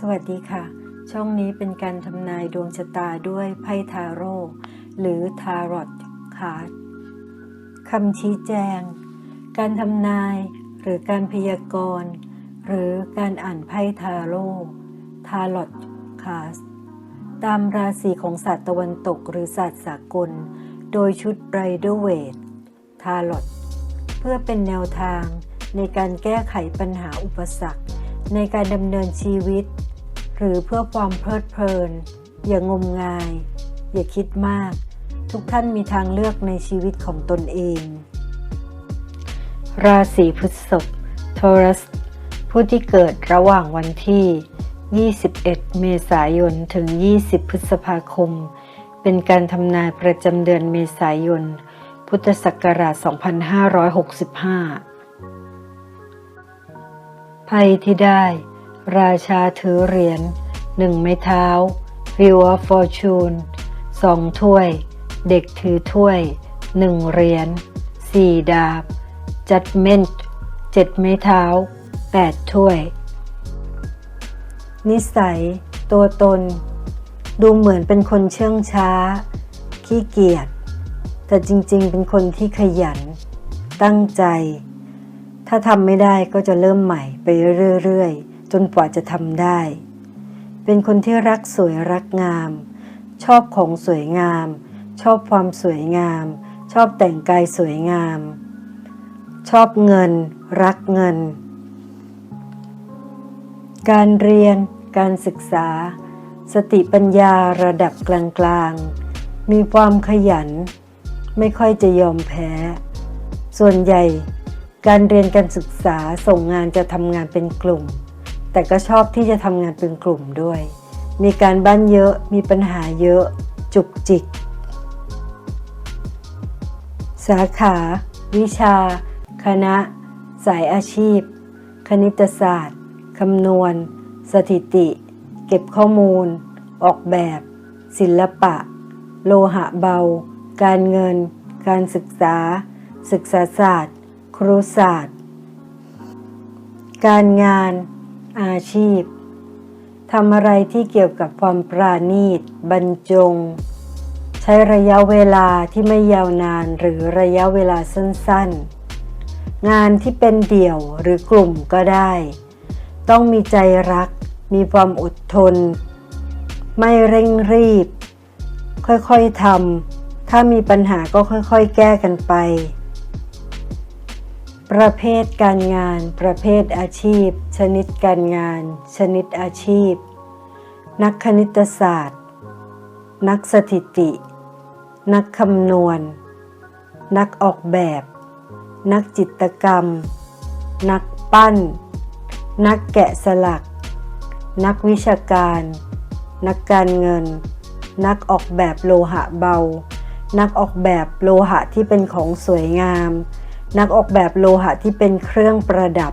สวัสดีค่ะ ช่องนี้เป็นการทำนายดวงชะตาด้วยไพ่ทาโร่หรือทารอตคาร์ดคำชี้แจง การทำนายหรือการพยากรณ์ หรือการอ่านไพ่ทาโร่ทารอตคาร์ดตามราศีของศาสตร์ตะวันตกหรือศาสตร์สากล โดยชุดไรเดอร์เวททารอตเพื่อเป็นแนวทางในการแก้ไขปัญหาอุปสรรค ในการดำเนินชีวิต หรือเพื่อความเพลิดเพลิน อย่างมงาย อย่าคิดมาก ทุกท่านมีทางเลือกในชีวิตของตนเอง ราศีพฤษภทอรัส ผู้ที่เกิดระหว่างวันที่ 21 เมษายน ถึง 20 พฤษภาคม เป็นการทำนายประจำเดือนเมษายน พุทธศักราช 2565 ไพ่ที่ได้ ราชาถือเหรียญหนึ่งไม้เท้า Wheel of Fortune สองถ้วย เด็กถือถ้วยหนึ่งเหรียญสี่ดาบ Judgment เจ็ดไม้เท้าแปดถ้วย นิสัย ตัวตน ดูเหมือนเป็นคนเชื่องช้า ขี้เกียจแต่จริงๆ เป็นคนที่ขยัน ตั้งใจ ถ้าทำไม่ได้ก็จะเริ่มใหม่ไปเรื่อยๆ จนกว่าจะทำได้ เป็นคนที่รักสวยรักงาม ชอบของสวยงาม ชอบความสวยงาม ชอบแต่งกายสวยงาม ชอบเงิน รักเงิน การเรียน การศึกษา สติปัญญาระดับกลางๆ มีความขยัน ไม่ค่อยจะยอมแพ้ ส่วนใหญ่ การเรียนการศึกษาส่งงานจะทำงานเป็นกลุ่ม แต่ก็ชอบที่จะทำงานเป็นกลุ่มด้วย มีการบ้านเยอะมีปัญหาเยอะ จุกจิก สาขา วิชา คณะ สายอาชีพ คณิตศาสตร์คำนวณ สถิติ เก็บข้อมูล ออกแบบ ศิลปะ โลหะเบา การเงิน การศึกษา ศึกษาศาสตร์ ครุศาสตร์ การงานอาชีพทำอะไรที่เกี่ยวกับความปราณีต บรรจง ใช้ระยะเวลาที่ไม่ยาวนานหรือระยะเวลาสั้นๆ งานที่เป็นเดี่ยวหรือกลุ่มก็ได้ ต้องมีใจรัก มีความอดทน ไม่เร่งรีบ ค่อยๆทำถ้ามีปัญหาก็ค่อยๆ แก้กันไป ประเภทการงาน ประเภทอาชีพ ชนิดการงาน ชนิดอาชีพ นักคณิตศาสตร์ นักสถิติ นักคำนวณ นักออกแบบ นักจิตกรรม นักปั้น นักแกะสลัก นักวิชาการ นักการเงิน นักออกแบบโลหะเบา นักออกแบบโลหะที่เป็นของสวยงาม นักออกแบบโลหะที่เป็นเครื่องประดับ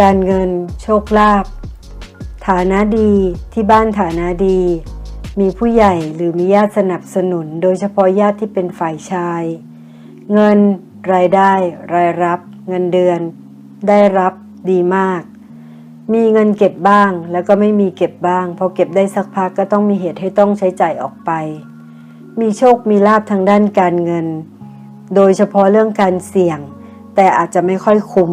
การเงินโชคลาภฐานะดีที่บ้านฐานะดี มีผู้ใหญ่หรือมีญาติสนับสนุน โดยเฉพาะญาติที่เป็นฝ่ายชาย เงิน รายได้ รายรับ เงินเดือน ได้รับดีมาก มีเงินเก็บบ้างแล้วก็ไม่มีเก็บบ้าง พอเก็บได้สักพักก็ต้องมีเหตุให้ต้องใช้จ่ายออกไป มีโชคมีลาบทางด้านการเงิน โดยเฉพาะเรื่องการเสี่ยง แต่อาจจะไม่ค่อยคุ้ม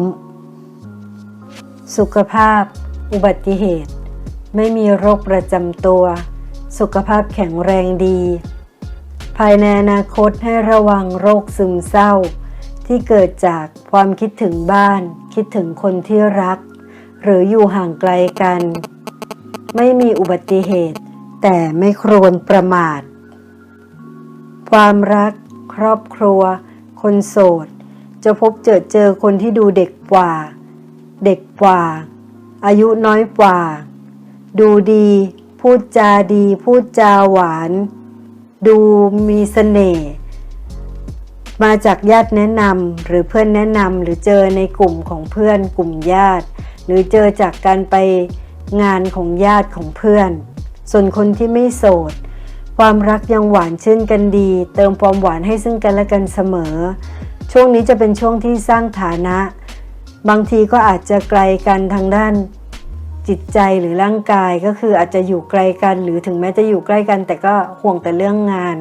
สุขภาพ อุบัติเหตุ ไม่มีโรคประจำตัว สุขภาพแข็งแรงดี ภายในอนาคตให้ระวังโรคซึมเศร้า ที่เกิดจากความคิดถึงบ้าน คิดถึงคนที่รัก หรืออยู่ห่างไกลกัน ไม่มีอุบัติเหตุ แต่ไม่ครวรประมาทความรัก ครอบครัว คนโสด จะพบเจอเจอคนที่ดูเด็กกว่า เด็กกว่า อายุน้อยกว่า ดูดี พูดจาดี พูดจาหวาน ดูมีเสน่ห์มาจากญาติแนะนำหรือเพื่อนแนะนำหรือเจอในกลุ่มของเพื่อนกลุ่มญาติ หรือเจอจากการไปงานของญาติของเพื่อน ส่วนคนที่ไม่โสด ความรักยังหวานชื่นกันดี เติมความหวานให้ซึ่งกันและกันเสมอ ช่วงนี้จะเป็นช่วงที่สร้างฐานะ บางทีก็อาจจะไกลกันทางด้านจิตใจหรือร่างกายก็คืออาจจะอยู่ไกลกัน หรือถึงแม้จะอยู่ใกล้กัน แต่ก็ห่วงแต่เรื่องงาน